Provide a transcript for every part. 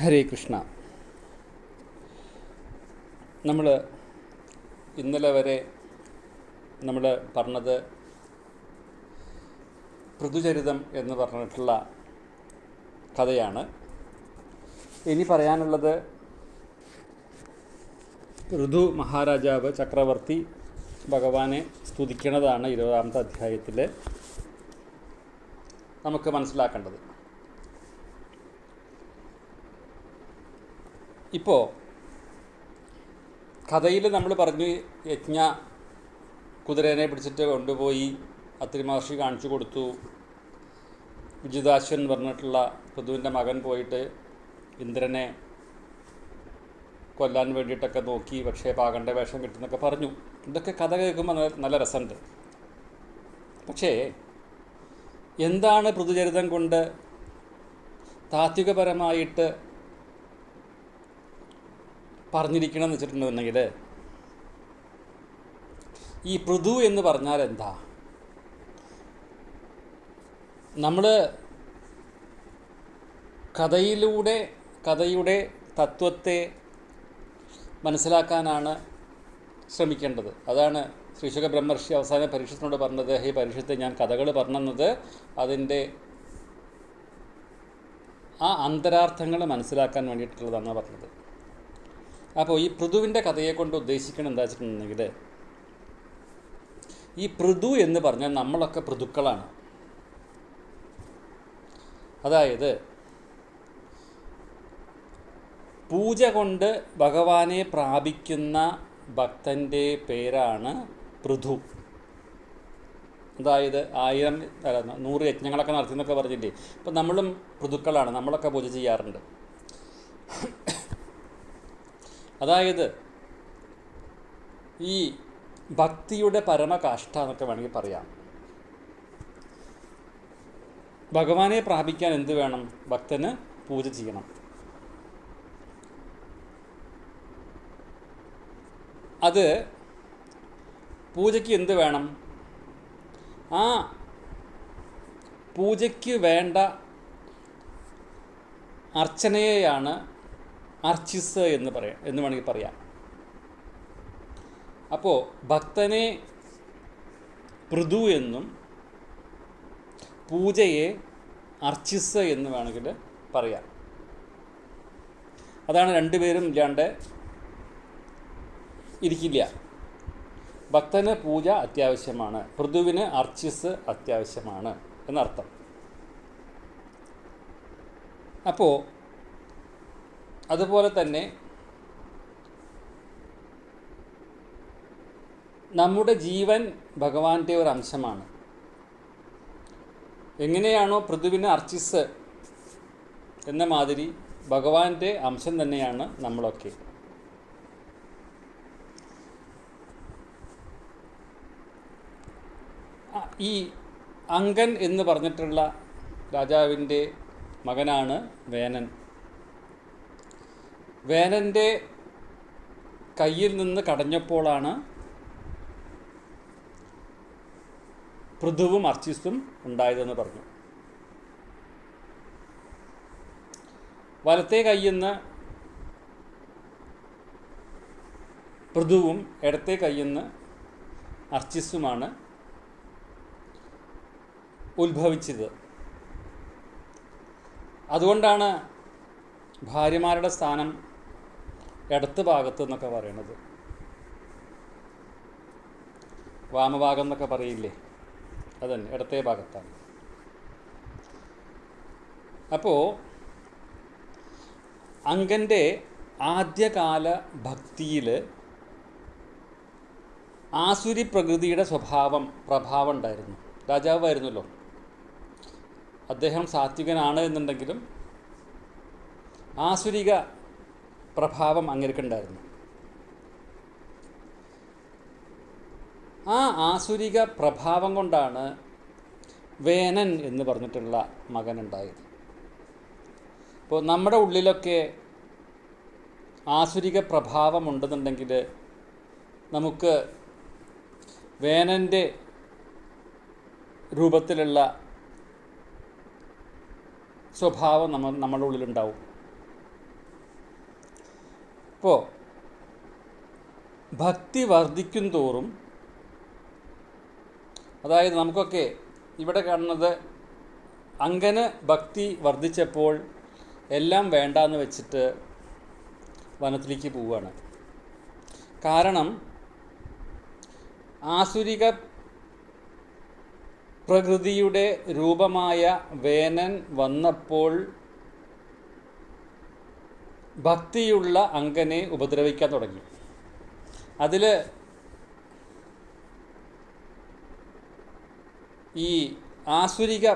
ഹരേ കൃഷ്ണ. നമ്മൾ ഇന്നലെ വരെ നമ്മൾ പറഞ്ഞത് പൃഥുചരിതം എന്ന് പറഞ്ഞിട്ടുള്ള കഥയാണ്. ഇനി പറയാനുള്ളത് ഋതു മഹാരാജാവ് ചക്രവർത്തി ഭഗവാനെ സ്തുതിക്കണതാണ് ഇരുപതാമത്തെ അധ്യായത്തിൽ നമുക്ക് മനസ്സിലാക്കേണ്ടത്. ഇപ്പോൾ കഥയിൽ നമ്മൾ പറഞ്ഞു യജ്ഞ കുതിരേനെ പിടിച്ചിട്ട് കൊണ്ടുപോയി അത്തിരി മഹർഷി കാണിച്ചു കൊടുത്തു. വിജിതാശ്വൻ പറഞ്ഞിട്ടുള്ള പൃഥുവിന്റെ മകൻ പോയിട്ട് ഇന്ദ്രനെ കൊല്ലാൻ വേണ്ടിയിട്ടൊക്കെ നോക്കി പക്ഷേ പാകണ്ട വേഷം കിട്ടുന്നൊക്കെ പറഞ്ഞു. ഇതൊക്കെ കഥ കേൾക്കുമ്പോൾ നല്ല നല്ല രസമുണ്ട്. പക്ഷേ എന്താണ് പൃഥുചരിതം കൊണ്ട് താത്വികപരമായിട്ട് പറഞ്ഞിരിക്കണമെന്ന് വെച്ചിട്ടുണ്ടെന്നുണ്ടെങ്കിൽ ഈ പൃഥു എന്ന് പറഞ്ഞാൽ എന്താ? നമ്മൾ കഥയിലൂടെ കഥയുടെ തത്വത്തെ മനസ്സിലാക്കാനാണ് ശ്രമിക്കേണ്ടത്. അതാണ് ശ്രീശുഖ ബ്രഹ്മർഷി അവസാന പരീക്ഷത്തിനോട് പറഞ്ഞത് ഈ പരീക്ഷത്തെ ഞാൻ കഥകൾ പറഞ്ഞത് അതിന്റെ ആ അന്തരാർത്ഥങ്ങൾ മനസ്സിലാക്കാൻ വേണ്ടിയിട്ടുള്ളതാണ് പറഞ്ഞത്. അപ്പോൾ ഈ പൃഥുവിന്റെ കഥയെ കൊണ്ട് ഉദ്ദേശിക്കണം എന്താ വെച്ചിട്ടുണ്ടെങ്കിൽ ഈ പൃഥു എന്ന് പറഞ്ഞാൽ നമ്മളൊക്കെ പൃഥുക്കളാണ്. അതായത് പൂജ കൊണ്ട് ഭഗവാനെ പ്രാപിക്കുന്ന ഭക്തന്റെ പേരാണ് പൃഥു. അതായത് ആയിരം അല്ല നൂറ് യജ്ഞങ്ങളൊക്കെ നടത്തി എന്നൊക്കെ പറഞ്ഞില്ലേ? അപ്പം നമ്മളും പൃഥുക്കളാണ് നമ്മളൊക്കെ പൂജ ചെയ്യാറുണ്ട്. അതായത് ഈ ഭക്തിയുടെ പരമകാഷ്ഠ എന്നൊക്കെ വേണമെങ്കിൽ പറയാം. ഭഗവാനെ പ്രാപിക്കാൻ എന്ത് വേണം? ഭക്തന് പൂജ ചെയ്യണം. അത് പൂജയ്ക്ക് എന്ത് വേണം? ആ പൂജയ്ക്ക് വേണ്ട അർച്ചനയെയാണ് അർച്ചിസ് എന്ന് പറയാം എന്ന് വേണമെങ്കിൽ പറയാം. അപ്പോൾ ഭക്തനെ പൃഥു എന്നും പൂജയെ അർച്ചിസ് എന്ന് വേണമെങ്കിൽ പറയാം. അതാണ് രണ്ടുപേരും ഇല്ലാണ്ട് ഇരിക്കില്ല. ഭക്തന് പൂജ അത്യാവശ്യമാണ് പൃഥുവിന് അർച്ചിസ് അത്യാവശ്യമാണ് എന്നർത്ഥം. അപ്പോൾ അതുപോലെ തന്നെ നമ്മുടെ ജീവൻ ഭഗവാന്റെ ഒരു അംശമാണ്. എങ്ങനെയാണോ പൃഥുവിന് അർച്ചിസ് എന്ന മാതിരി ഭഗവാന്റെ അംശം തന്നെയാണ് നമ്മളൊക്കെ. ഈ അങ്കൻ എന്ന് പറഞ്ഞിട്ടുള്ള രാജാവിന്റെ മകനാണ് വേനൻ. വേനന്റെ കയ്യിൽ നിന്ന് കടഞ്ഞപ്പോഴാണ് പൃഥുവും അർച്ചിസും ഉണ്ടായതെന്ന് പറഞ്ഞു. വലത്തെ കയ്യിൽ നിന്ന് പൃഥുവും ഇടത്തെ കയ്യിൽ നിന്ന് അർച്ചിസുമാണ് ഉത്ഭവിച്ചത്. അതുകൊണ്ടാണ് ഭാര്യമാരുടെ സ്ഥാനം ഇടത്ത് ഭാഗത്ത് എന്നൊക്കെ പറയണത്. വാമഭാഗം എന്നൊക്കെ പറയില്ലേ? അതന്നെ ഇടത്തെ ഭാഗത്താണ്. അപ്പോൾ അങ്കന്റെ ആദ്യകാല ഭക്തിയിൽ ആസുരി പ്രകൃതിയുടെ സ്വഭാവം പ്രഭാവം ഉണ്ടായിരുന്നു. രാജാവായിരുന്നല്ലോ. അദ്ദേഹം സാത്വികനാണ് എന്നുണ്ടെങ്കിലും ആസുരിക പ്രഭാവം അങ്ങനെയൊക്കെയുണ്ടായിരുന്നു. ആ ആസുരിക പ്രഭാവം കൊണ്ടാണ് വേനൻ എന്ന് പറഞ്ഞിട്ടുള്ള മകനുണ്ടായത്. ഇപ്പോൾ നമ്മുടെ ഉള്ളിലൊക്കെ ആസുരിക പ്രഭാവം ഉണ്ടെന്നുണ്ടെങ്കിൽ നമുക്ക് വേനന്റെ രൂപത്തിലുള്ള സ്വഭാവം നമ്മൾ നമ്മുടെ ഉള്ളിലുണ്ടാവും. ഇപ്പോൾ ഭക്തി വർദ്ധിക്കും തോറും അതായത് നമുക്കൊക്കെ ഇവിടെ കാണുന്നത് അങ്കന് ഭക്തി വർദ്ധിച്ചപ്പോൾ എല്ലാം വേണ്ടാന്ന് വെച്ചിട്ട് വനത്തിലേക്ക് പോവുകയാണ്. കാരണം ആസുരിക പ്രകൃതിയുടെ രൂപമായ വേനൻ വന്നപ്പോൾ ഭക്തിയുള്ള അങ്കനെ ഉപദ്രവിക്കാൻ തുടങ്ങി. അതിൽ ഈ ആസുരിക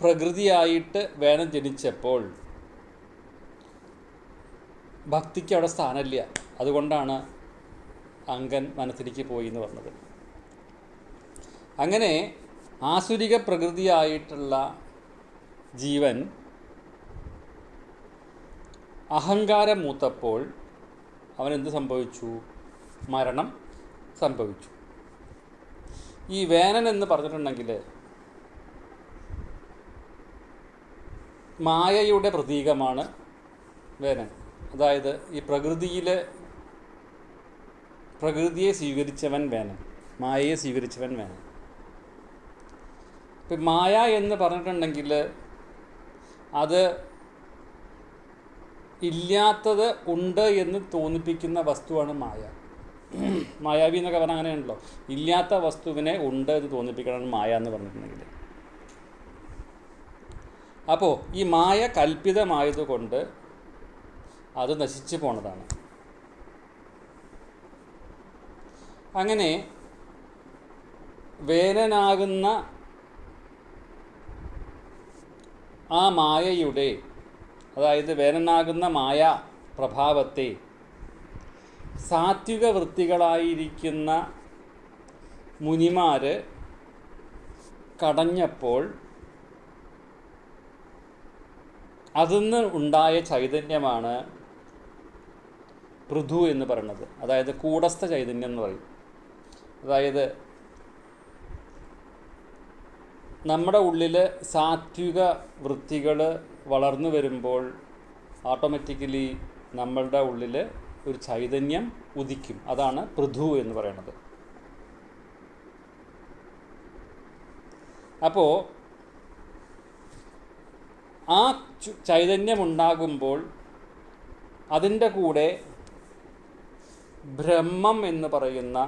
പ്രകൃതിയായിട്ട് വേണം ജനിച്ചപ്പോൾ ഭക്തിക്ക് അവിടെ സ്ഥാനമില്ല. അതുകൊണ്ടാണ് അങ്കൻ മനസ്സിലേക്ക് പോയി എന്ന് പറഞ്ഞത്. അങ്ങനെ ആസുരിക പ്രകൃതിയായിട്ടുള്ള ജീവൻ അഹങ്കാരം മൂത്തപ്പോൾ അവനെന്ത് സംഭവിച്ചു? മരണം സംഭവിച്ചു. ഈ വേനൻ എന്ന് പറഞ്ഞിട്ടുണ്ടെങ്കിൽ മായയുടെ പ്രതീകമാണ് വേനൻ. അതായത് ഈ പ്രകൃതിയിലെ പ്രകൃതിയെ സ്വീകരിച്ചവൻ വേനൻ. മായയെ സ്വീകരിച്ചവൻ വേനൻ. ഇപ്പം മായ എന്ന് പറഞ്ഞിട്ടുണ്ടെങ്കിൽ അത് ഇല്ലാത്തത് ഉണ്ട് എന്ന് തോന്നിപ്പിക്കുന്ന വസ്തുവാണ് മായ. മായാവി എന്നൊക്കെ പറഞ്ഞാൽ അങ്ങനെയാണല്ലോ. ഇല്ലാത്ത വസ്തുവിനെ ഉണ്ട് എന്ന് തോന്നിപ്പിക്കണമെന്ന് മായ എന്ന് പറഞ്ഞിട്ടുണ്ടെങ്കിൽ. അപ്പോൾ ഈ മായ കൽപ്പിതമായതുകൊണ്ട് അത് നശിച്ചു പോണതാണ്. അങ്ങനെ വേനനാകുന്ന ആ മായയുടെ അതായത് വേനനാകുന്ന മായ പ്രഭാവത്തെ സാത്വിക വൃത്തികളായിരിക്കുന്ന മുനിമാർ കടഞ്ഞപ്പോൾ അതിന്ന് ഉണ്ടായ ചൈതന്യമാണ് പൃഥു എന്ന് പറയുന്നത്. അതായത് കൂടസ്ഥ ചൈതന്യം എന്ന് പറയും. അതായത് നമ്മുടെ ഉള്ളിൽ സാത്വിക വൃത്തികൾ വളർന്നു വരുമ്പോൾ ഓട്ടോമാറ്റിക്കലി നമ്മളുടെ ഉള്ളിൽ ഒരു ചൈതന്യം ഉദിക്കും. അതാണ് പൃഥു എന്ന് പറയുന്നത്. അപ്പോൾ ആ ചൈതന്യമുണ്ടാകുമ്പോൾ അതിന്റെ കൂടെ ബ്രഹ്മം എന്ന് പറയുന്ന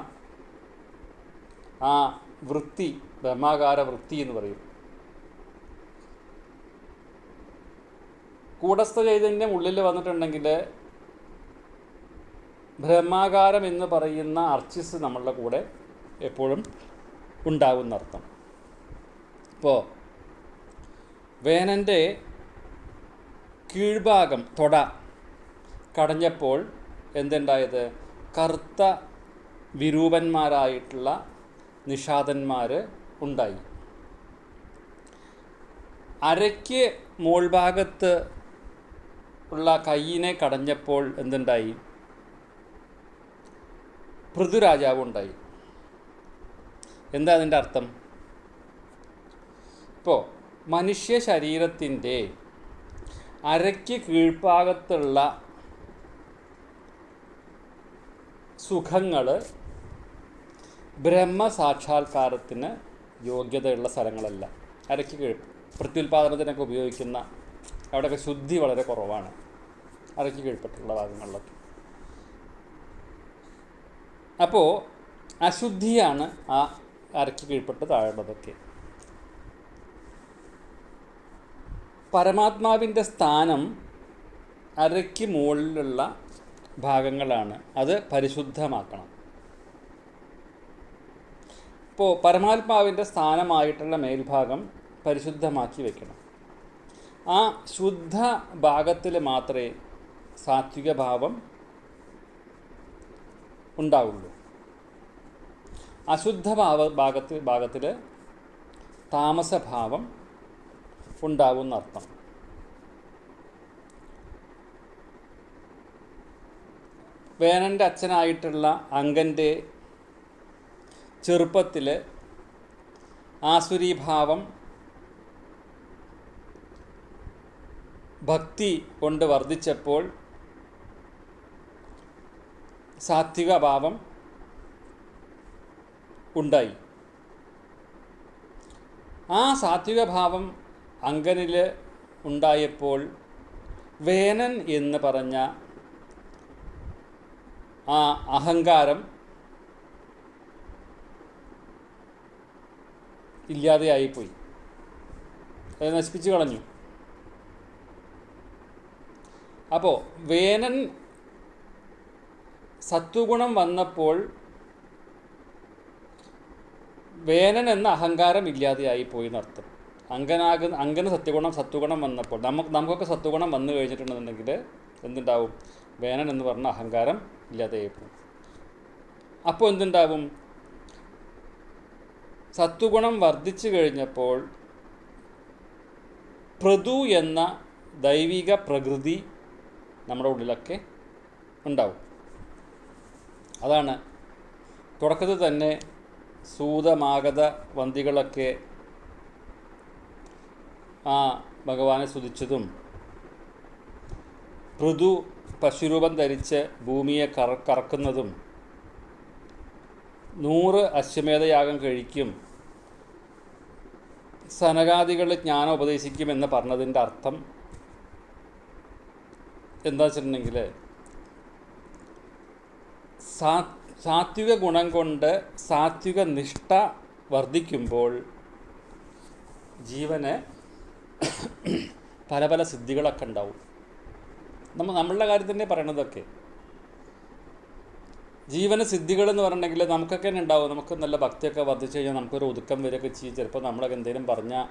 ആ വൃത്തി ബ്രഹ്മാകാര വൃത്തി എന്ന് പറയും. കൂടസ്ഥ ചൈതന്യം ഉള്ളിൽ വന്നിട്ടുണ്ടെങ്കിൽ ബ്രഹ്മാകാരം എന്ന് പറയുന്ന അർച്ചിസ് നമ്മളുടെ കൂടെ എപ്പോഴും ഉണ്ടാകുന്ന അർത്ഥം ഇപ്പോൾ വേനന്റെ കീഴ്ഭാഗം തൊട കടഞ്ഞപ്പോൾ എന്തുണ്ടായത്? കറുത്ത വിരൂപന്മാരായിട്ടുള്ള നിഷാദന്മാർ ഉണ്ടായി. അരയ്ക്ക് മോൾഭാഗത്ത് ഉള്ള കയ്യിനെ കടഞ്ഞപ്പോൾ എന്തുണ്ടായി? പൃഥുരാജാവ് ഉണ്ടായി എന്താ അതിന്റെ അർത്ഥം? ഇപ്പോൾ മനുഷ്യ ശരീരത്തിന്റെ അരയ്ക്ക് കീഴ്ഭാഗത്തുള്ള സുഖങ്ങൾ ബ്രഹ്മസാക്ഷാത്കാരത്തിന് യോഗ്യതയുള്ള സ്ഥലങ്ങളല്ല. അരയ്ക്ക് കീഴ് പ്രത്യുൽപാദനത്തിനൊക്കെ ഉപയോഗിക്കുന്ന അവിടെയൊക്കെ ശുദ്ധി വളരെ കുറവാണ്. അതൊക്കെ കീഴ്പ്പെട്ടുള്ള ഭാഗങ്ങളിലൊക്കെ. അപ്പോൾ അശുദ്ധിയാണ് ആ അരക്ക് കീഴ്പ്പെട്ട് താഴുള്ളതൊക്കെ പരമാത്മാവിന്റെ സ്ഥാനം അരയ്ക്ക് മുകളിലുള്ള ഭാഗങ്ങളാണ്. അത് പരിശുദ്ധമാക്കണം. ഇപ്പോൾ പരമാത്മാവിന്റെ സ്ഥാനമായിട്ടുള്ള മേൽഭാഗം പരിശുദ്ധമാക്കി വെക്കണം. ആ ശുദ്ധ ഭാഗത്തിൽ മാത്രമേ സാത്വിക ഭാവം ഉണ്ടാവുള്ളൂ. അശുദ്ധ ഭാവ ഭാഗത്തിൽ ഭാഗത്തിൽ താമസഭാവം ഉണ്ടാവുന്ന അർത്ഥം. വേനന്റെ അച്ഛനായിട്ടുള്ള അങ്കന്റെ ചെറുപ്പത്തിൽ ആസുരീഭാവം ഭക്തി കൊണ്ട് വർദ്ധിച്ചപ്പോൾ സാത്വിക ഭാവം ഉണ്ടായി. ആ സാത്വിക ഭാവം അങ്കനിൽ ഉണ്ടായപ്പോൾ വേനൻ എന്ന് പറഞ്ഞ ആ അഹങ്കാരം ഇല്ലാതെയായിപ്പോയി. അത് നശിപ്പിച്ചു കളഞ്ഞു. അപ്പോൾ വേനൻ സത്വഗുണം വന്നപ്പോൾ വേനൻ എന്ന അഹങ്കാരം ഇല്ലാതെയായി പോയി എന്നർത്ഥം. അങ്കനാകുന്ന അങ്കന് സത്യഗുണം സത്വഗുണം വന്നപ്പോൾ നമുക്ക് നമുക്കൊക്കെ സത്വഗുണം വന്നു കഴിഞ്ഞിട്ടുണ്ടെന്നുണ്ടെങ്കിൽ എന്തുണ്ടാവും? വേനൻ എന്ന് പറഞ്ഞ അഹങ്കാരം ഇല്ലാതെയായി പോകും. അപ്പോൾ എന്തുണ്ടാവും? സത്വഗുണം വർദ്ധിച്ചു കഴിഞ്ഞപ്പോൾ പൃഥു എന്ന ദൈവിക പ്രകൃതി നമ്മുടെ ഉള്ളിലൊക്കെ ഉണ്ടാവും. അതാണ് തുടക്കത്തിൽ തന്നെ സൂതമാഗത വന്തികളൊക്കെ ആ ഭഗവാനെ സ്തുതിച്ചതും പൃഥു പശുരൂപം ധരിച്ച് ഭൂമിയെ കറ കറക്കുന്നതും നൂറ് അശ്വമേധയാഗം കഴിക്കും സനകാദികൾ ജ്ഞാനം ഉപദേശിക്കുമെന്ന് പറഞ്ഞതിന്റെ അർത്ഥം എന്താ വെച്ചിട്ടുണ്ടെങ്കിൽ സാ സാത്വിക ഗുണം കൊണ്ട് സാത്വിക നിഷ്ഠ വർദ്ധിക്കുമ്പോൾ ജീവന് പല പല സിദ്ധികളൊക്കെ ഉണ്ടാവും. നമ്മൾ നമ്മളുടെ കാര്യം തന്നെ പറയണതൊക്കെ. ജീവന സിദ്ധികൾ എന്ന് പറഞ്ഞിട്ടുണ്ടെങ്കിൽ നമുക്കൊക്കെ തന്നെ ഉണ്ടാവും. നമുക്ക് നല്ല ഭക്തിയൊക്കെ വർദ്ധിച്ചു കഴിഞ്ഞാൽ നമുക്കൊരു ഒതുക്കം വരികയൊക്കെ ചെയ്യും. ചിലപ്പോൾ നമ്മളൊക്കെ എന്തെങ്കിലും പറഞ്ഞാൽ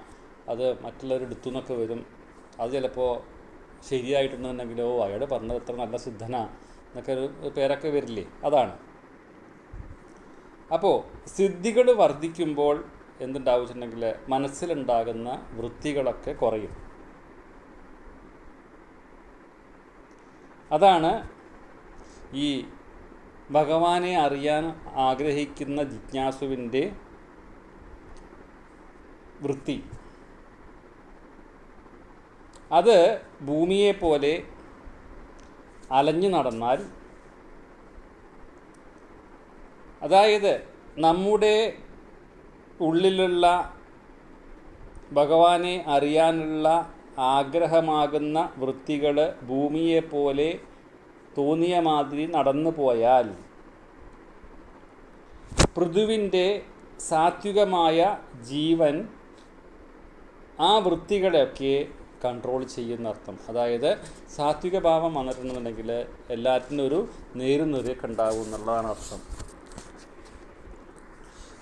അത് മറ്റുള്ളവരെടുത്തു നിന്നൊക്കെ വരും. അത് ചിലപ്പോൾ ശരിയായിട്ടുണ്ടെന്നുണ്ടെങ്കിലോ അയാൾ പറഞ്ഞത് എത്ര നല്ല സിദ്ധനാ എന്നൊക്കെ ഒരു പേരൊക്കെ വരില്ലേ? അതാണ്. അപ്പോൾ സിദ്ധികൾ വർദ്ധിക്കുമ്പോൾ എന്തുണ്ടാവുന്നുണ്ടെങ്കിൽ മനസ്സിലുണ്ടാകുന്ന വൃത്തികളൊക്കെ കുറയും. അതാണ് ഈ ഭഗവാനെ അറിയാൻ ആഗ്രഹിക്കുന്ന ജിജ്ഞാസുവിന്റെ വൃത്തി. അത് ഭൂമിയെ പോലെ അലഞ്ഞു നടന്നാൽ അതായത് നമ്മുടെ ഉള്ളിലുള്ള ഭഗവാനെ അറിയാനുള്ള ആഗ്രഹമാകുന്ന വൃത്തികൾ ഭൂമിയെ പോലെ തോന്നിയ മാതിരി നടന്നു പോയാൽ പൃഥുവിന്റെ സാത്വികമായ ജീവൻ ആ വൃത്തികളെയൊക്കെ കൺട്രോൾ ചെയ്യുന്ന അർത്ഥം അതായത് സാത്വിക ഭാവം വന്നിട്ടുണ്ടെന്നുണ്ടെങ്കിൽ എല്ലാറ്റിനും ഒരു നേരും നിരക്ക് ഉണ്ടാവും എന്നുള്ളതാണ് അർത്ഥം.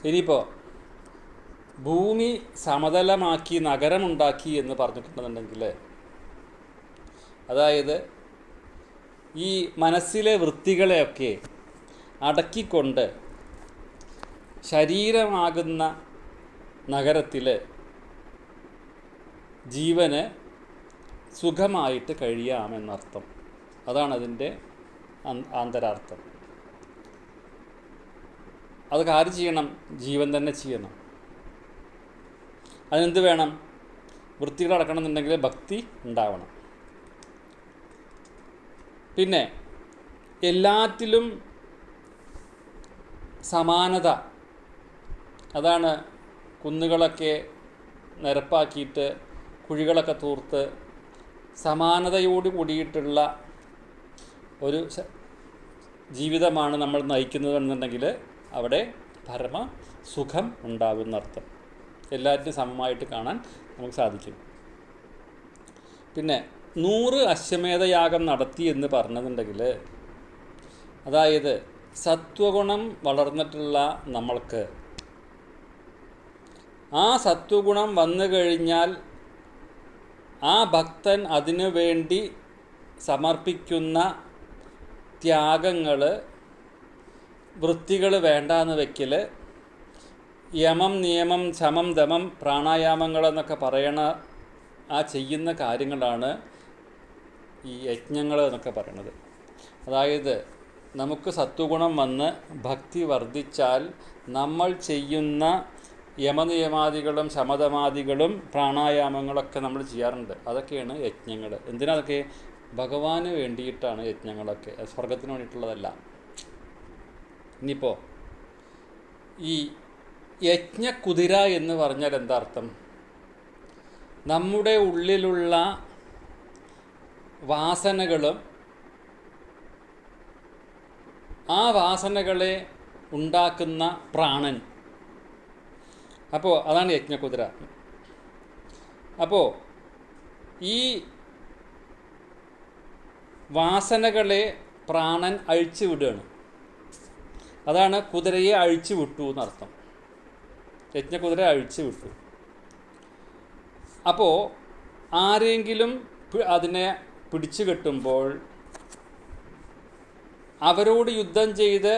ഇനിയിപ്പോൾ ഭൂമി സമതലമാക്കി നഗരമുണ്ടാക്കി എന്ന് പറഞ്ഞിട്ടുണ്ടെന്നുണ്ടെങ്കിൽ അതായത് ഈ മനസ്സിലെ വൃത്തികളെയൊക്കെ അടക്കിക്കൊണ്ട് ശരീരമാകുന്ന നഗരത്തിൽ ജീവന് സുഖമായിട്ട് കഴിയാമെന്നർത്ഥം. അതാണ് അതിന്റെ ആന്തരാർത്ഥം. അതൊക്കെ ആര് ചെയ്യണം? ജീവൻ തന്നെ ചെയ്യണം. അതിനെന്ത് വേണം? വൃത്തികൾ അടക്കണമെന്നുണ്ടെങ്കിൽ ഭക്തി ഉണ്ടാവണം. പിന്നെ എല്ലാറ്റിലും സമാനത. അതാണ് കുന്നുകളൊക്കെ നിരപ്പാക്കിയിട്ട് കുഴികളൊക്കെ തൂർത്ത് സമാനതയോട് കൂടിയിട്ടുള്ള ഒരു ജീവിതമാണ് നമ്മൾ നയിക്കുന്നതെന്നുണ്ടെങ്കിൽ അവിടെ പരമ സുഖം ഉണ്ടാകുന്നർത്ഥം എല്ലാറ്റിനും സമമായിട്ട് കാണാൻ നമുക്ക് സാധിക്കും. പിന്നെ നൂറ് അശ്വമേധയാഗം നടത്തി എന്ന് പറഞ്ഞതുണ്ടെങ്കിൽ അതായത് സത്വഗുണം വളർന്നിട്ടുള്ള നമ്മൾക്ക് ആ സത്വഗുണം വന്നു കഴിഞ്ഞാൽ ആ ഭക്തൻ അതിനു വേണ്ടി സമർപ്പിക്കുന്ന ത്യാഗങ്ങൾ വൃത്തികൾ വേണ്ടാന്ന് വെക്കൽ യമം നിയമം ശമം ദമം പ്രാണായാമങ്ങൾ എന്നൊക്കെ പറയണ ആ ചെയ്യുന്ന കാര്യങ്ങളാണ് ഈ യജ്ഞങ്ങൾ എന്നൊക്കെ പറയണത്. അതായത് നമുക്ക് സത്വഗുണം വന്ന് ഭക്തി വർദ്ധിച്ചാൽ നമ്മൾ ചെയ്യുന്ന യമനിയമാദികളും ശമതമാദികളും പ്രാണായാമങ്ങളൊക്കെ നമ്മൾ ചെയ്യാറുണ്ട്. അതൊക്കെയാണ് യജ്ഞങ്ങൾ. എന്തിനാതൊക്കെ ഭഗവാന് വേണ്ടിയിട്ടാണ് യജ്ഞങ്ങളൊക്കെ. സ്വർഗത്തിന് വേണ്ടിയിട്ടുള്ളതല്ല. ഇനിയിപ്പോൾ ഈ യജ്ഞക്കുതിര എന്ന് പറഞ്ഞാൽ എന്താ അർത്ഥം? നമ്മുടെ ഉള്ളിലുള്ള വാസനകളും ആ വാസനകളെ ഉണ്ടാക്കുന്ന പ്രാണൻ. അപ്പോൾ അതാണ് യജ്ഞകുതിര അപ്പോൾ ഈ വാസനകളെ പ്രാണൻ അഴിച്ചു വിടുകയാണ്. അതാണ് കുതിരയെ അഴിച്ചു വിട്ടു എന്നർത്ഥം. യജ്ഞകുതിര അഴിച്ചു വിട്ടു. അപ്പോൾ ആരെങ്കിലും അതിനെ പിടിച്ചു കെട്ടുമ്പോൾ അവരോട് യുദ്ധം ചെയ്ത്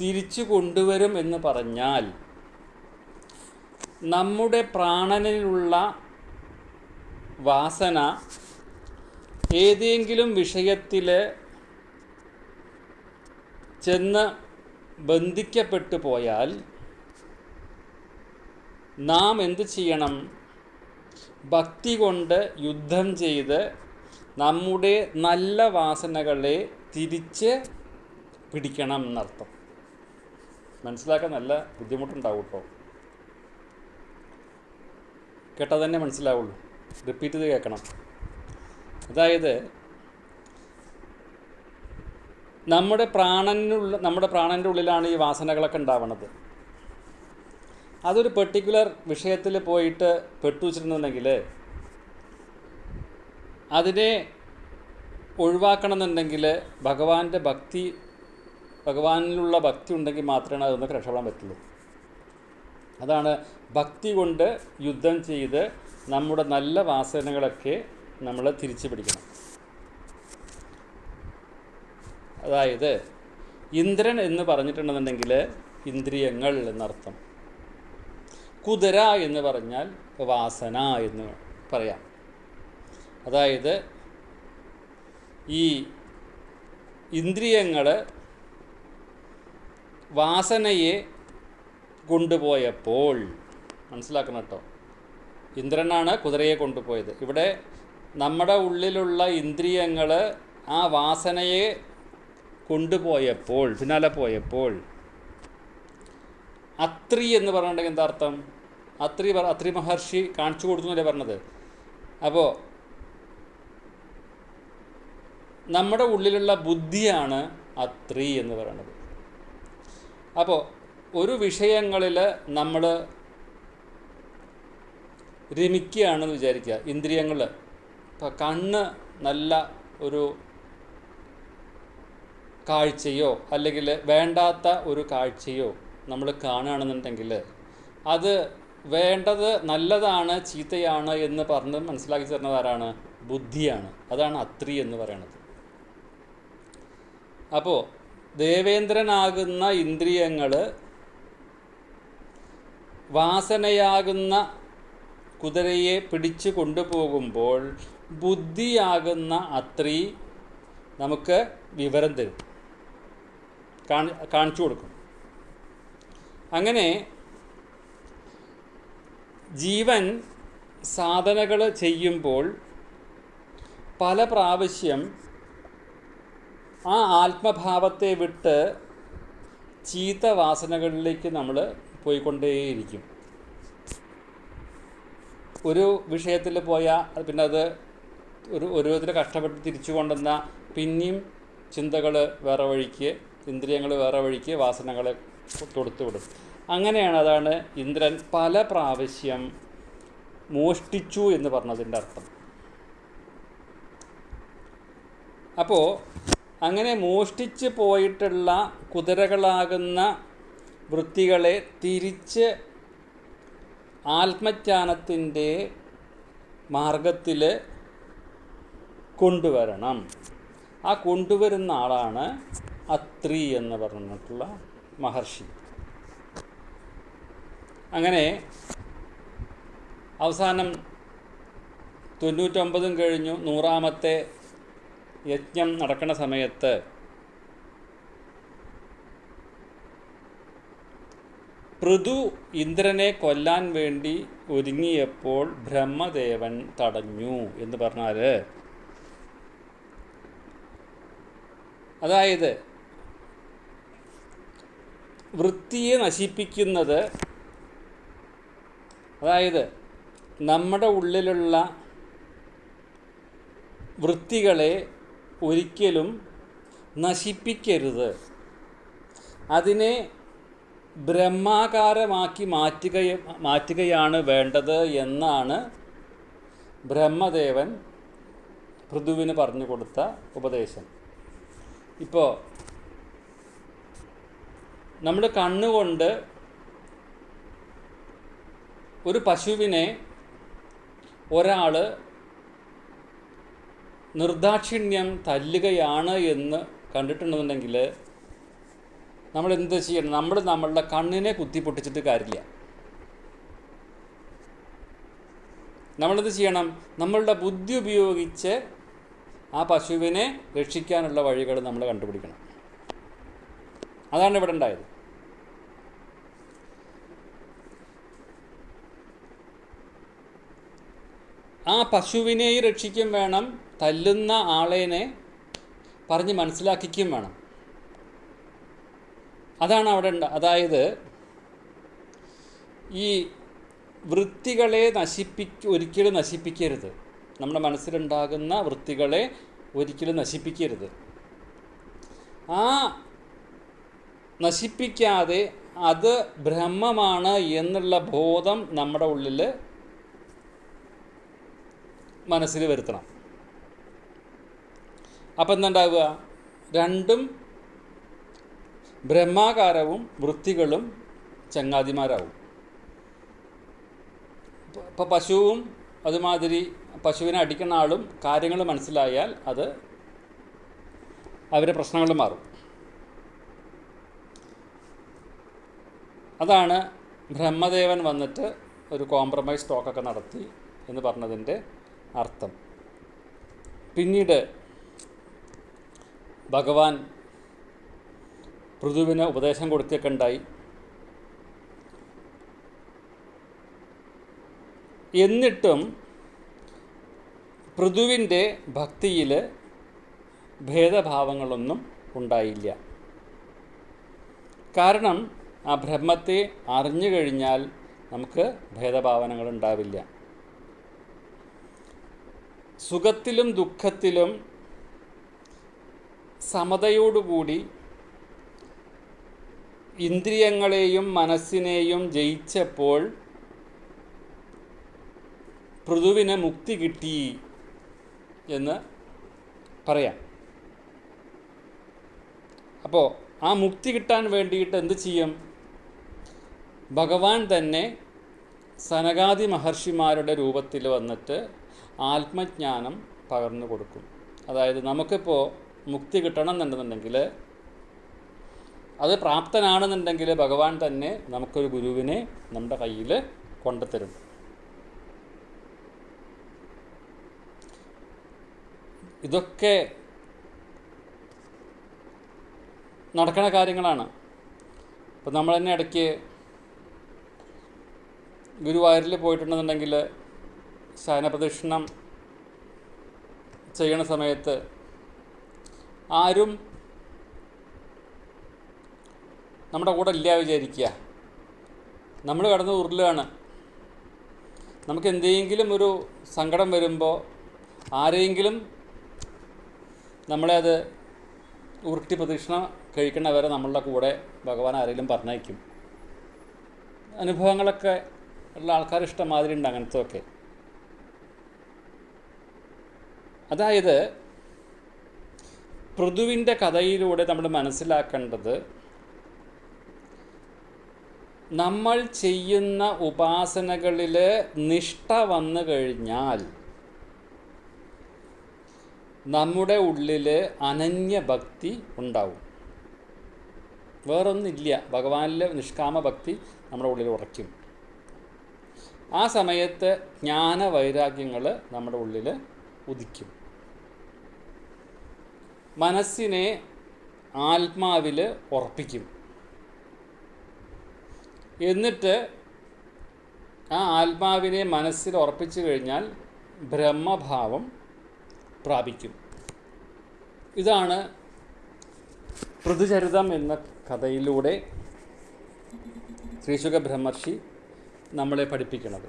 തിരിച്ചു കൊണ്ടുവരും എന്ന് പറഞ്ഞാൽ നമ്മുടെ പ്രാണനിലുള്ള വാസന ഏതെങ്കിലും വിഷയത്തിൽ ചെന്ന് ബന്ധിക്കപ്പെട്ടു പോയാൽ നാം എന്ത് ചെയ്യണം? ഭക്തി കൊണ്ട് യുദ്ധം ചെയ്ത് നമ്മുടെ നല്ല വാസനകളെ തിരിച്ച് പിടിക്കണം എന്നർത്ഥം. മനസ്സിലാക്കാൻ നല്ല ബുദ്ധിമുട്ടുണ്ടാവും കേട്ടോ. കേട്ടാൽ തന്നെ മനസ്സിലാവുള്ളൂ. റിപ്പീറ്റ് ചെയ്ത് കേൾക്കണം. അതായത് നമ്മുടെ പ്രാണനുള്ള നമ്മുടെ പ്രാണന്റെ ഉള്ളിലാണ് ഈ വാസനകളൊക്കെ ഉണ്ടാവണത്. അതൊരു പെർട്ടിക്കുലർ വിഷയത്തിൽ പോയിട്ട് പെട്ടു വെച്ചിരുന്നുണ്ടെങ്കിൽ അതിനെ ഒഴിവാക്കണമെന്നുണ്ടെങ്കിൽ ഭഗവാന്റെ ഭക്തി ഭഗവാനിലുള്ള ഭക്തി ഉണ്ടെങ്കിൽ മാത്രമേ അതൊന്ന് രക്ഷപ്പെടാൻ പറ്റുള്ളൂ. അതാണ് ഭക്തി കൊണ്ട് യുദ്ധം ചെയ്ത് നമ്മുടെ നല്ല വാസനകളൊക്കെ നമ്മൾ തിരിച്ചു പിടിക്കണം. അതായത് ഇന്ദ്രൻ എന്ന് പറഞ്ഞിട്ടുണ്ടെന്നുണ്ടെങ്കിൽ ഇന്ദ്രിയങ്ങൾ എന്നർത്ഥം. കുതിര എന്ന് പറഞ്ഞാൽ വാസന എന്ന് പറയാം. അതായത് ഈ ഇന്ദ്രിയങ്ങൾ വാസനയെ കൊണ്ടുപോയപ്പോൾ മനസ്സിലാക്കണം കേട്ടോ. ഇന്ദ്രനാണ് കുതിരയെ കൊണ്ടുപോയത്. ഇവിടെ നമ്മുടെ ഉള്ളിലുള്ള ഇന്ദ്രിയങ്ങൾ ആ വാസനയെ കൊണ്ടുപോയപ്പോൾ പിന്നാലെ പോയപ്പോൾ അത്രി എന്ന് പറഞ്ഞിട്ടുണ്ടെങ്കിൽ എന്താ അർത്ഥം? അത്രി അത്രി മഹർഷി കാണിച്ചു കൊടുത്തു എന്നല്ലേ പറഞ്ഞത്? അപ്പോൾ നമ്മുടെ ഉള്ളിലുള്ള ബുദ്ധിയാണ് അത്രി എന്ന് പറയുന്നത് അപ്പോൾ ഒരു വിഷയങ്ങളിൽ നമ്മൾ രമിക്കുകയാണെന്ന് വിചാരിക്കുക. ഇന്ദ്രിയങ്ങൾ ഇപ്പം കണ്ണ് നല്ല ഒരു കാഴ്ചയോ അല്ലെങ്കിൽ വേണ്ടാത്ത ഒരു കാഴ്ചയോ നമ്മൾ കാണുകയാണെന്നുണ്ടെങ്കിൽ അത് വേണ്ടത് നല്ലതാണ് ചീത്തയാണ് എന്ന് പറഞ്ഞ് മനസ്സിലാക്കി തരുന്നത് ആരാണ്? ബുദ്ധിയാണ്. അതാണ് അത്രി എന്ന് പറയുന്നത് അപ്പോൾ ദേവേന്ദ്രനാകുന്ന ഇന്ദ്രിയങ്ങൾ വാസനയാകുന്ന കുതിരയെ പിടിച്ചു കൊണ്ടുപോകുമ്പോൾ ബുദ്ധിയാകുന്ന അത്രി നമുക്ക് വിവരം തരും. കാണി കാണിച്ചു കൊടുക്കും. അങ്ങനെ ജീവൻ സാധനകൾ ചെയ്യുമ്പോൾ പല പ്രാവശ്യം ആ ആത്മഭാവത്തെ വിട്ട് ചീത്ത വാസനകളിലേക്ക് നമ്മൾ പോയിക്കൊണ്ടേയിരിക്കും. ഒരു വിഷയത്തിൽ പോയാൽ പിന്നെ അത് ഒരു ഓരോരുത്തർ കഷ്ടപ്പെട്ട് തിരിച്ചു കൊണ്ടുവന്ന പിന്നെയും ചിന്തകൾ വേറെ വഴിക്ക് ഇന്ദ്രിയങ്ങൾ വേറെ വഴിക്ക് വാസനകളെ തൊടുത്തു വിടും. അങ്ങനെയാണ് അതാണ് ഇന്ദ്രൻ പല പ്രാവശ്യം മോഷ്ടിച്ചു എന്ന് പറഞ്ഞതിന്റെ അർത്ഥം. അപ്പോൾ അങ്ങനെ മോഷ്ടിച്ച് പോയിട്ടുള്ള കുതിരകളാകുന്ന വൃത്തികളെ തിരിച്ച് ആത്മജ്ഞാനത്തിന്റെ മാർഗത്തിൽ കൊണ്ടുവരണം. ആ കൊണ്ടുവരുന്ന ആളാണ് അത്രി എന്ന് പറഞ്ഞിട്ടുള്ള മഹർഷി. അങ്ങനെ അവസാനം തൊണ്ണൂറ്റൊമ്പതും കഴിഞ്ഞു. നൂറാമത്തെ യജ്ഞം നടക്കുന്ന സമയത്ത് പൃഥു ഇന്ദ്രനെ കൊല്ലാൻ വേണ്ടി ഒരുങ്ങിയപ്പോൾ ബ്രഹ്മദേവൻ തടഞ്ഞു എന്ന് പറഞ്ഞാൽ അതായത് വൃത്തിയെ നശിപ്പിക്കുന്നത് അതായത് നമ്മുടെ ഉള്ളിലുള്ള വൃത്തികളെ ഒരിക്കലും നശിപ്പിക്കരുത്. അതിനെ ബ്രഹ്മാകാരമാക്കി മാറ്റുക മാറ്റുകയാണ് വേണ്ടത് എന്നാണ് ബ്രഹ്മദേവൻ പൃഥുവിന് പറഞ്ഞു കൊടുത്ത ഉപദേശം. ഇപ്പോൾ നമ്മൾ കണ്ണുകൊണ്ട് ഒരു പശുവിനെ ഒരാൾ നിർദാക്ഷിണ്യം തല്ലുകയാണ് എന്ന് കണ്ടിട്ടുണ്ടെന്നുണ്ടെങ്കിൽ നമ്മൾ എന്ത് ചെയ്യണം? നമ്മൾ നമ്മളുടെ കണ്ണിനെ കുത്തി പൊട്ടിച്ചിട്ട് കാര്യമില്ല. നമ്മളെന്ത് ചെയ്യണം? നമ്മളുടെ ബുദ്ധി ഉപയോഗിച്ച് ആ പശുവിനെ രക്ഷിക്കാനുള്ള വഴികൾ നമ്മൾ കണ്ടുപിടിക്കണം. അതാണ് ഇവിടെ ഉണ്ടായത്. ആ പശുവിനെയും രക്ഷിക്കും വേണം തല്ലുന്ന ആളേനെ പറഞ്ഞ് മനസ്സിലാക്കിക്കും വേണം. അതാണ് അവിടെ അതായത് ഈ വൃത്തികളെ നശിപ്പിക്ക ഒരിക്കലും നശിപ്പിക്കരുത്. നമ്മുടെ മനസ്സിലുണ്ടാകുന്ന വൃത്തികളെ ഒരിക്കലും നശിപ്പിക്കരുത്. ആ നശിപ്പിക്കാതെ അത് ബ്രഹ്മമാണ് എന്നുള്ള ബോധം നമ്മുടെ ഉള്ളിൽ മനസ്സിൽ വരുത്തണം. അപ്പം എന്തുണ്ടാവുക രണ്ടും ബ്രഹ്മാകാരവും വൃത്തികളും ചങ്ങാതിമാരാവും. ഇപ്പോൾ പശുവും അതുമാതിരി പശുവിനെ അടിക്കുന്ന ആളും കാര്യങ്ങൾ മനസ്സിലായാൽ അത് അവരെ പ്രശ്നങ്ങൾ മാറും. അതാണ് ബ്രഹ്മദേവൻ വന്നിട്ട് ഒരു കോംപ്രമൈസ് ടോക്കൊക്കെ നടത്തി എന്ന് പറഞ്ഞതിന്റെ അർത്ഥം. പിന്നീട് ഭഗവാൻ പൃഥുവിന് ഉപദേശം കൊടുക്കുകയൊക്കെ ഉണ്ടായി. എന്നിട്ടും പൃഥുവിന്റെ ഭക്തിയിൽ ഭേദഭാവങ്ങളൊന്നും ഉണ്ടായില്ല. കാരണം ആ ബ്രഹ്മത്തെ അറിഞ്ഞു കഴിഞ്ഞാൽ നമുക്ക് ഭേദഭാവനകൾ ഉണ്ടാവില്ല. സുഖത്തിലും ദുഃഖത്തിലും സമതയോടുകൂടി ഇന്ദ്രിയങ്ങളെയും മനസ്സിനെയും ജയിച്ചപ്പോൾ പൃഥുവിന് മുക്തി കിട്ടി എന്ന് പറയാം. അപ്പോൾ ആ മുക്തി കിട്ടാൻ വേണ്ടിയിട്ട് എന്ത് ചെയ്യും? ഭഗവാൻ തന്നെ സനകാദി മഹർഷിമാരുടെ രൂപത്തിൽ വന്നിട്ട് ആത്മജ്ഞാനം പകർന്നു കൊടുക്കും. അതായത് നമുക്കിപ്പോൾ മുക്തി കിട്ടണം എന്നുണ്ടെന്നുണ്ടെങ്കിൽ അത് പ്രാപ്തനാണെന്നുണ്ടെങ്കിൽ ഭഗവാൻ തന്നെ നമുക്കൊരു ഗുരുവിനെ നമ്മുടെ കയ്യിൽ കൊണ്ടുത്തരും ഇതൊക്കെ നടക്കണ കാര്യങ്ങളാണ്. ഇപ്പം നമ്മൾ തന്നെ ഇടയ്ക്ക് ഗുരുവായൂരിൽ പോയിട്ടുണ്ടെന്നുണ്ടെങ്കിൽ ശയനപ്രദക്ഷിണം ചെയ്യണ സമയത്ത് ആരും നമ്മുടെ കൂടെ ഇല്ല വിചാരിക്കുക. നമ്മൾ കടന്ന് ഉരുളുകയാണ് നമുക്ക് എന്തെങ്കിലും ഒരു സങ്കടം വരുമ്പോൾ ആരെങ്കിലും നമ്മളെ അത് ഉരുട്ടി പ്രദക്ഷിണ കഴിക്കണവരെ നമ്മളുടെ കൂടെ ഭഗവാൻ ആരെങ്കിലും പറഞ്ഞയക്കും. അനുഭവങ്ങളൊക്കെ ഉള്ള ആൾക്കാർ ഇഷ്ടമാതിരി ഉണ്ട് അങ്ങനത്തെ ഒക്കെ അതായത് പൃഥുവിന്റെ കഥയിലൂടെ നമ്മൾ മനസ്സിലാക്കേണ്ടത് നമ്മൾ ചെയ്യുന്ന ഉപാസനകളിൽ നിഷ്ഠ വന്നു കഴിഞ്ഞാൽ നമ്മുടെ ഉള്ളിൽ അനന്യഭക്തി ഉണ്ടാവും. വേറൊന്നില്ല. ഭഗവാനിലെ നിഷ്കാമ ഭക്തി നമ്മുടെ ഉള്ളിൽ ഉറയ്ക്കും. ആ സമയത്ത് ജ്ഞാന വൈരാഗ്യങ്ങൾ നമ്മുടെ ഉള്ളിൽ ഉദിക്കും. മനസ്സിനെ ആത്മാവിൽ ഉറപ്പിക്കും. എന്നിട്ട് ആ ആത്മാവിനെ മനസ്സിൽ ഉറപ്പിച്ചു കഴിഞ്ഞാൽ ബ്രഹ്മഭാവം പ്രാപിക്കും. ഇതാണ് പൃഥുചരിതം എന്ന കഥയിലൂടെ ശ്രീശുഖ ബ്രഹ്മർഷി നമ്മളെ പഠിപ്പിക്കുന്നത്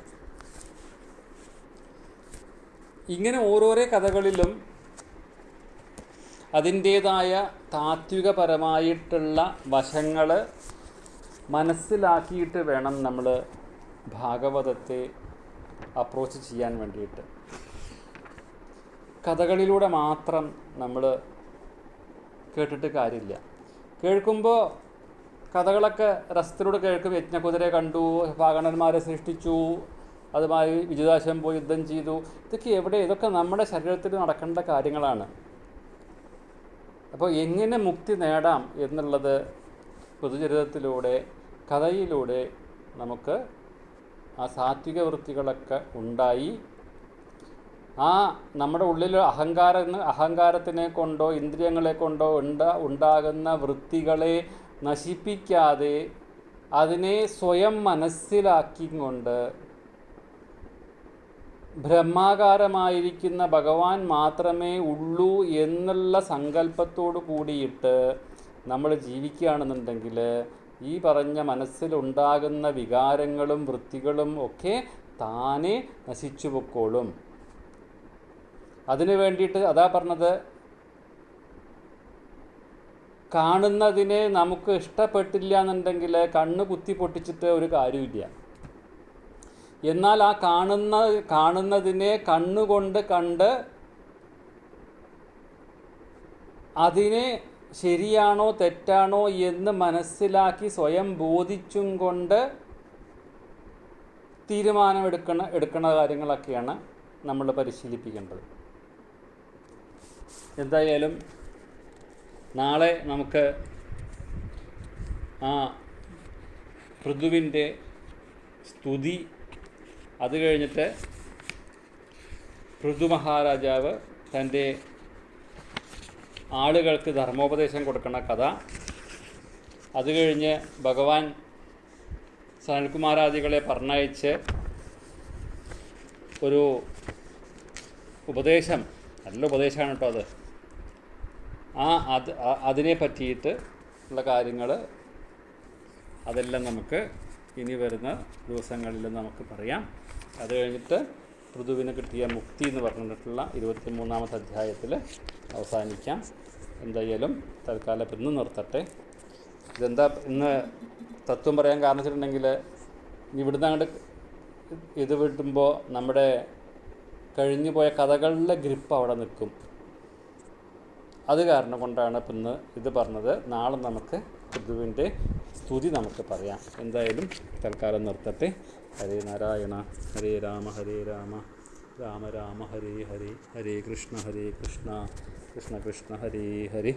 ഇങ്ങനെ ഓരോരോ കഥകളിലും അതിന്റേതായ താത്വികപരമായിട്ടുള്ള വശങ്ങൾ മനസ്സിലാക്കിയിട്ട് വേണം നമ്മൾ ഭാഗവതത്തെ അപ്രോച്ച് ചെയ്യാൻ വേണ്ടിയിട്ട്. കഥകളിലൂടെ മാത്രം നമ്മൾ കേട്ടിട്ട് കാര്യമില്ല. കേൾക്കുമ്പോൾ കഥകളൊക്കെ രസത്തിലൂടെ കേൾക്കും. യജ്ഞകുതിരെ കണ്ടു ഭാഗണന്മാരെ സൃഷ്ടിച്ചു അതുമായി വിജുദാശം പോയി യുദ്ധം ചെയ്തു. ഇതൊക്കെ എവിടെ ഇതൊക്കെ നമ്മുടെ ശരീരത്തിൽ നടക്കേണ്ട കാര്യങ്ങളാണ്. അപ്പോൾ എങ്ങനെ മുക്തി നേടാം എന്നുള്ളത് പൊതുചരിത്രത്തിലൂടെ കഥയിലൂടെ നമുക്ക് ആ സാത്വിക വൃത്തികളൊക്കെ ഉണ്ടായി. ആ നമ്മുടെ ഉള്ളിൽ അഹങ്കാര അഹങ്കാരത്തിനെ കൊണ്ടോ ഇന്ദ്രിയങ്ങളെ കൊണ്ടോ ഉണ്ട ഉണ്ടാകുന്ന വൃത്തികളെ നശിപ്പിക്കാതെ അതിനെ സ്വയം മനസ്സിലാക്കിക്കൊണ്ട് ബ്രഹ്മാകാരമായിരിക്കുന്ന ഭഗവാൻ മാത്രമേ ഉള്ളൂ എന്നുള്ള സങ്കല്പത്തോടു കൂടിയിട്ട് നമ്മൾ ജീവിക്കുകയാണെന്നുണ്ടെങ്കിൽ ഈ പറഞ്ഞ മനസ്സിലുണ്ടാകുന്ന വികാരങ്ങളും വൃത്തികളും ഒക്കെ താനെ നശിച്ചു പൊക്കോളും. അതിനു വേണ്ടിയിട്ട് അതാ പറഞ്ഞത് കാണുന്നതിനെ നമുക്ക് ഇഷ്ടപ്പെട്ടില്ല എന്നുണ്ടെങ്കിൽ കണ്ണ് കുത്തി പൊട്ടിച്ചിട്ട് ഒരു കാര്യമില്ല എന്നാൽ ആ കാണുന്ന കാണുന്നതിനെ കണ്ണുകൊണ്ട് കണ്ട് അതിനെ ശരിയാണോ തെറ്റാണോ എന്ന് മനസ്സിലാക്കി സ്വയം ബോധിച്ചും കൊണ്ട് തീരുമാനമെടുക്കണ എടുക്കണ കാര്യങ്ങളൊക്കെയാണ് നമ്മൾ പരിശീലിപ്പിക്കേണ്ടത്. എന്തായാലും നാളെ നമുക്ക് ആ ഋതുവിന്റെ സ്തുതി അത് കഴിഞ്ഞിട്ട് ഋതു മഹാരാജാവ് തന്റെ ആളുകൾക്ക് ധർമ്മോപദേശം കൊടുക്കുന്ന കഥ. അത് കഴിഞ്ഞ് ഭഗവാൻ സനൽകുമാരാദികളെ പറഞ്ഞയച്ച് ഒരു ഉപദേശം നല്ല ഉപദേശമാണ് കേട്ടോ അത്. ആ അത് അതിനെ പറ്റിയിട്ട് ഉള്ള കാര്യങ്ങൾ അതെല്ലാം നമുക്ക് ഇനി വരുന്ന ദിവസങ്ങളിൽ നമുക്ക് പറയാം. അത് കഴിഞ്ഞിട്ട് പൃഥുവിന് കിട്ടിയ മുക്തി എന്ന് പറഞ്ഞിട്ടുള്ള ഇരുപത്തി മൂന്നാമത്തെ അധ്യായത്തിൽ അവസാനിക്കാം. എന്തായാലും തൽക്കാലം ഇന്ന് നിർത്തട്ടെ. ഇതെന്താ ഇന്ന് തത്വം പറയാൻ കാരണം വെച്ചിട്ടുണ്ടെങ്കിൽ ഇവിടുന്ന് അങ്ങോട്ട് ഇത് വിട്ടുമ്പോൾ നമ്മുടെ കഴിഞ്ഞു പോയ കഥകളിലെ ഗ്രിപ്പ് അവിടെ നിൽക്കും. അത് കാരണം കൊണ്ടാണ് ഇപ്പം ഇന്ന് ഇത് പറഞ്ഞത്. നാളെ നമുക്ക് പൃഥുവിന്റെ സ്തുതി നമുക്ക് പറയാം. എന്തായാലും തൽക്കാലം നിർത്തട്ടെ. ഹരേ നാരായണ ഹരേ രാമ ഹരേ രാമ രാമ രാമ ഹരേ ഹരേ ഹരേ കൃഷ്ണ ഹരേ കൃഷ്ണ കൃഷ്ണ കൃഷ്ണ ഹരേ ഹരേ